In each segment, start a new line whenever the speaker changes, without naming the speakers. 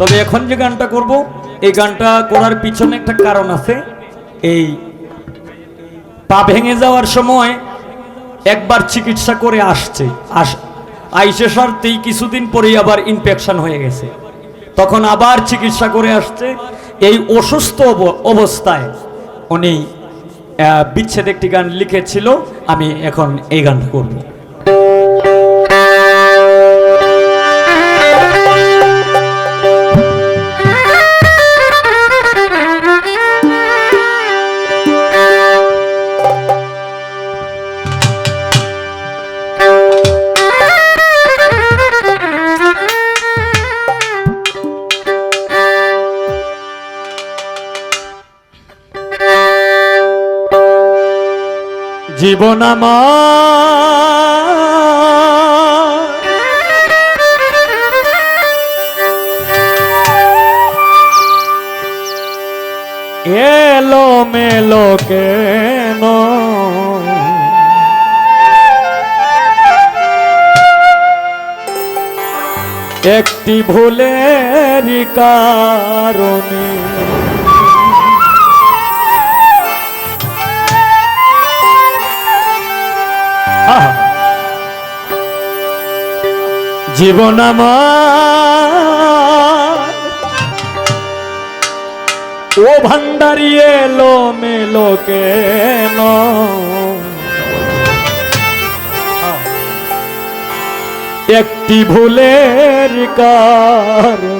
তবে এখন যে গানটা করব, এই গানটা করার পিছনে একটা কারণ আছে। এই পা ভেঙে যাওয়ার সময় একবার চিকিৎসা করে আসছে। আস আইসে সারতেই কিছুদিন পরেই আবার ইনফেকশন হয়ে গেছে। তখন আবার চিকিৎসা করে আসছে। এই অসুস্থ অব- অবস্থায় উনি বিচ্ছেদ একটি গান লিখেছিল, আমি এখন এই গানটা করব। জীবন এলো মেলো কেন? একটি ভুলের কারণে জীবন ও ভান্ডারি এলো মেলো কেন? একটি ভুলের কারণে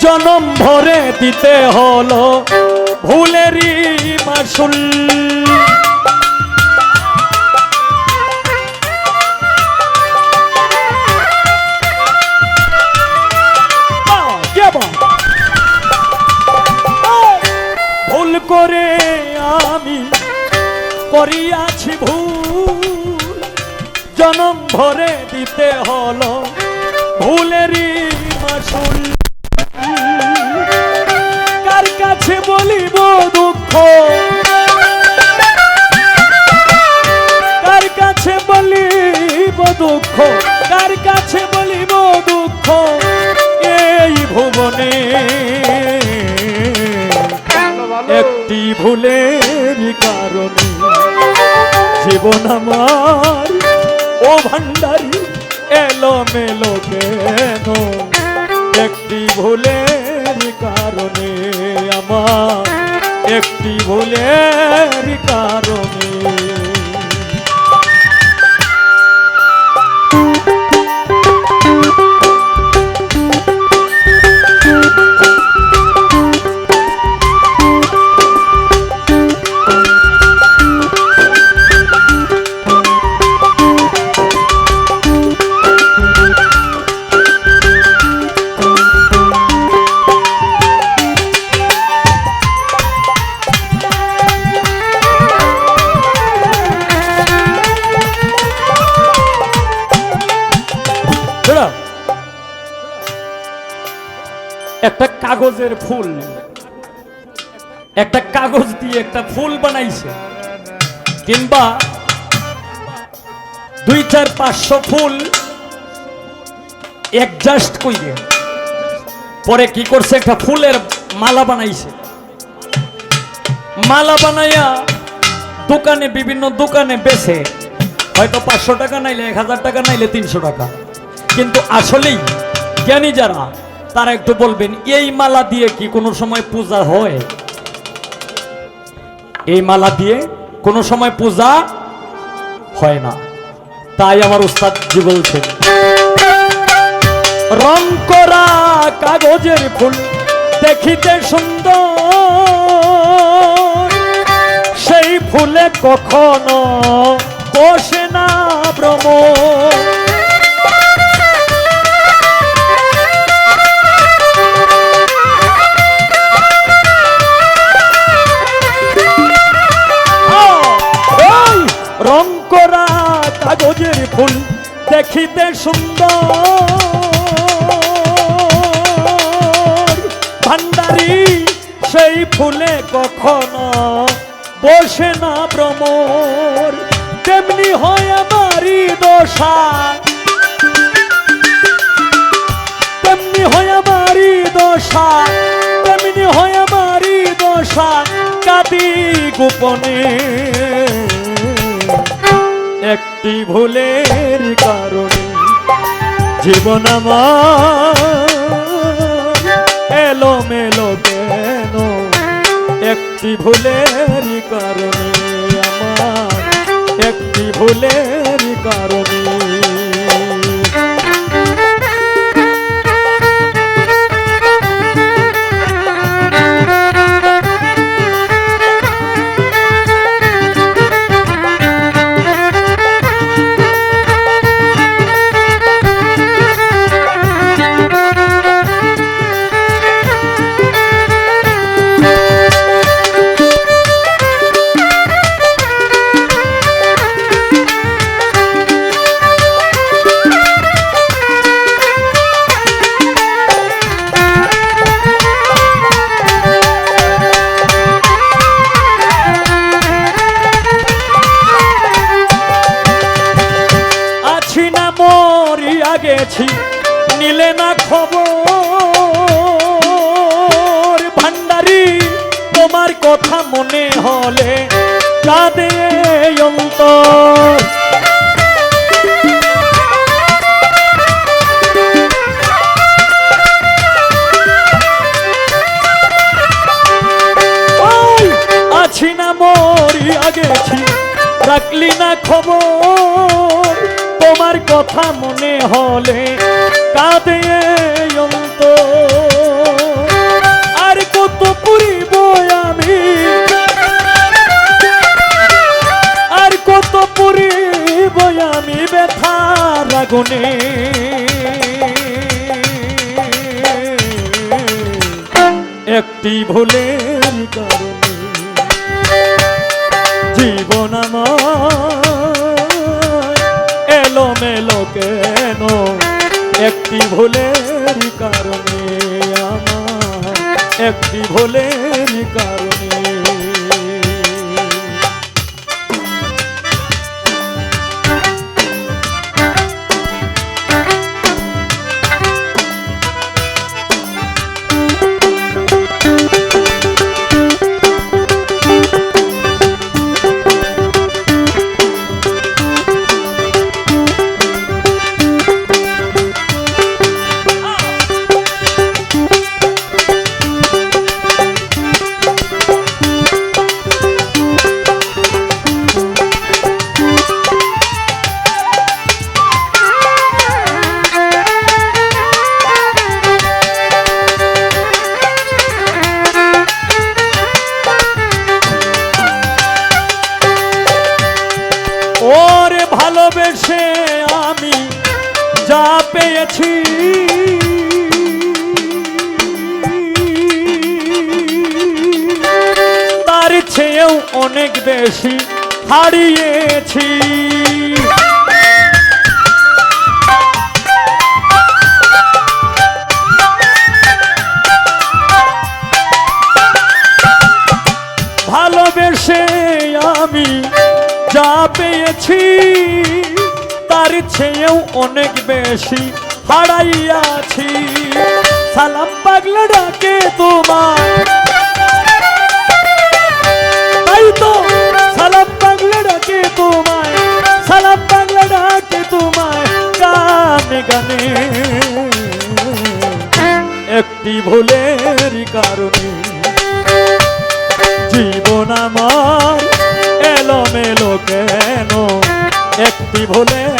জনম ভরে দিতে হলো ভুলেরই মাসুল ভুল করে আমি করিয়াছি ভুল। জনম ভরে দিতে হলো ভুলেরই মাসুল কাছে বলিব দুঃখ। একটি ভুলের কাগজের ফুল। একটা কাগজ দিয়ে একটা ফুল বানাইছে। কিংবা দুই, চার, পাঁচশো ফুল অ্যাডজাস্ট কইরে, পরে কি করছে? একটা ফুলের মালা বানাইছে। মালা বানাইয়া দোকানে, বিভিন্ন দোকানে বেছে, হয়তো পাঁচশো টাকা নাইলে, এক হাজার টাকা নাইলে তিনশো টাকা। কিন্তু আসলেই জ্ঞানী যারা তারা একটু বলবেন, এই মালা দিয়ে কি কোনো সময় পূজা হয়? এই মালা দিয়ে কোনো সময় পূজা হয় না। তাই আমার উস্তাদ জি বলছেন, রং করা কাগজের ফুল দেখিতে সুন্দর, সেই ফুলে কখনো বসে না ভ্রম ফুল দেখিতে সুন্দর। ভান্ডারি সেই ফুলে কখনো বসে না ভ্রমর। তেমনি হয় আমারই দশা। তেমনি হয় আমারই দশা। তেমনি হয় আমারই দশা। কাতি গোপনে। একটি ভুলের কারণে জীবন এলো মেলো কেন? একটি ভুলের কারণে আমার একটি ভুলের কারণে মনে হলে কাঁদে অন্তর। আছি না মরিয়া গেছি রাখলি না খবর। তোমার কথা মনে হলে কাঁদে একটি ভোলের কারণে আমার একটি ভোলের কারণে পেয়েছি। তার চেয়েও অনেক বেশি হারিয়েছি। ভালোবেসে আমি যা পেয়েছি। তার চেয়েও অনেক বেশি হারাইয়াছি সালাম পাগলা ডাকে তোমার তাই তো সালাম পাগলা ডাকে তোমায়, সালাম পাগলা ডাকে তোমায়, গানে গানে। একটি ভুলের কারণে জীবন আমার এলোমেলো কেন? একটি ভুলের